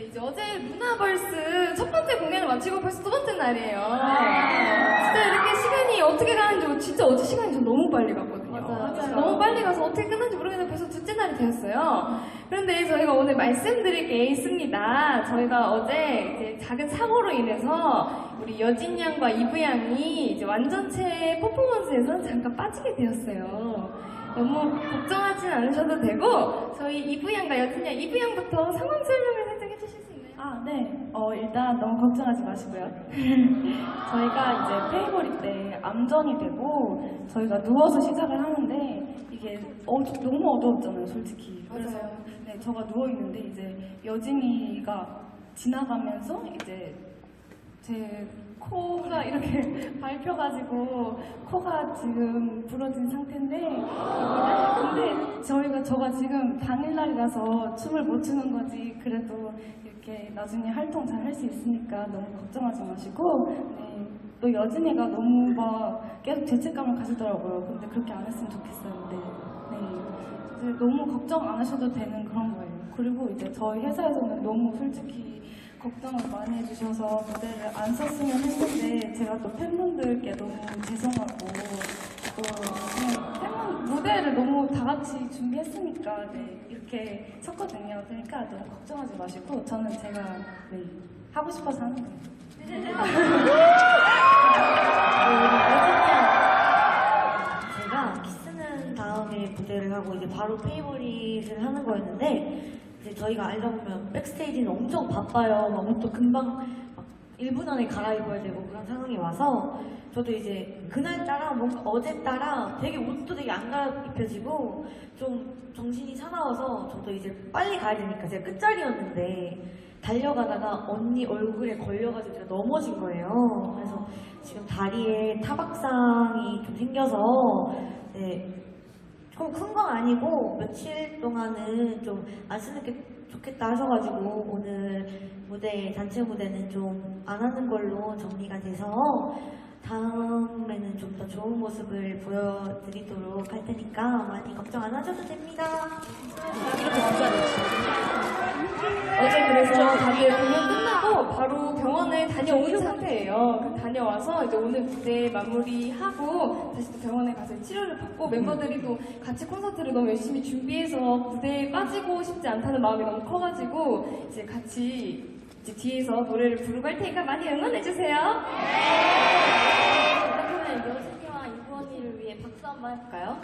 네, 이제 어제 루나벌스 첫 번째 공연을 마치고 벌써 두 번째 날이에요. 아. 진짜 이렇게 시간이 어떻게 가는지 진짜 어제 시간이 좀 너무 빨리 갔거든요. 맞아요. 진짜 너무 빨리 가서 어떻게 끝난지 모르겠는데 벌써 둘째 날이 되었어요. 그런데 저희가 오늘 말씀드릴 게 있습니다. 저희가 어제 이제 작은 사고로 인해서 우리 여진 양과 이브 양이 이제 완전체 퍼포먼스에서 잠깐 빠지게 되었어요. 너무 걱정하진 않으셔도 되고 저희 이브 양과 여진 양, 이브 양부터 상황 설명을 살짝? 아, 네. 어, 일단 너무 걱정하지 마시고요. 저희가 이제 페이보리 때 암전이 되고 저희가 누워서 시작을 하는데 이게 어, 너무 어두웠잖아요, 솔직히. 그래서 맞아요. 네, 저가 누워 있는데 이제 여진이가 지나가면서 이제 제 코가 이렇게 밟혀가지고 코가 지금 부러진 상태인데 저가 지금 당일날이라서 춤을 못 추는 거지 그래도 이렇게 나중에 활동 잘 할 수 있으니까 너무 걱정하지 마시고 네, 또 여진이가 너무 막 계속 죄책감을 가지더라고요. 근데 그렇게 안 했으면 좋겠어요. 네, 네. 너무 걱정 안 하셔도 되는 그런 거예요. 그리고 이제 저희 회사에서는 너무 솔직히 걱정을 많이 해주셔서 무대를 안 썼으면 했는데 제가 또 팬분들께 너무 죄송하고 또 같이 준비했으니까 네, 이렇게 쳤거든요. 그러니까 너무 걱정하지 마시고 저는 제가 네, 하고 싶어서 하는 거예요. 제가 키스는 다음에 무대를 하고 이제 바로 페이보릿을 하는 거였는데 이제 저희가 알다 보면 백스테이지는 엄청 바빠요. 막 옷도 금방 막 1분 안에 갈아입어야 되고 그런 상황이 와서 저도 이제 그날 따라 뭔가 어제 따라 되게 옷도 되게 안 갈아입혀지고 좀 정신이 사나워서 저도 이제 빨리 가야 되니까 제가 끝자리였는데 달려가다가 언니 얼굴에 걸려가지고 제가 넘어진 거예요. 그래서 지금 다리에 타박상이 좀 생겨서 네, 조금 큰건 아니고 며칠 동안은 좀 안 쓰는 게 좋겠다 하셔가지고 오늘 무대 단체 무대는 좀 안 하는 걸로 정리가 돼서 다음에는 좀 더 좋은 모습을 보여드리도록 할 테니까 많이 걱정 안 하셔도 됩니다. 어제 그래서 다들 공연 끝나고 바로 병원을 다녀온 상태예요. 그 다녀와서 이제 오늘 무대 마무리하고 다시 또 병원에 가서 치료를 받고 멤버들이 또 같이 콘서트를 너무 열심히 준비해서 무대에 빠지고 싶지 않다는 마음이 너무 커가지고 이제 같이 이제 뒤에서 노래를 부르고 할 테니까 많이 응원해주세요. 그러면 여진이와 이부 언니를 위해 박수 한번 해볼까요?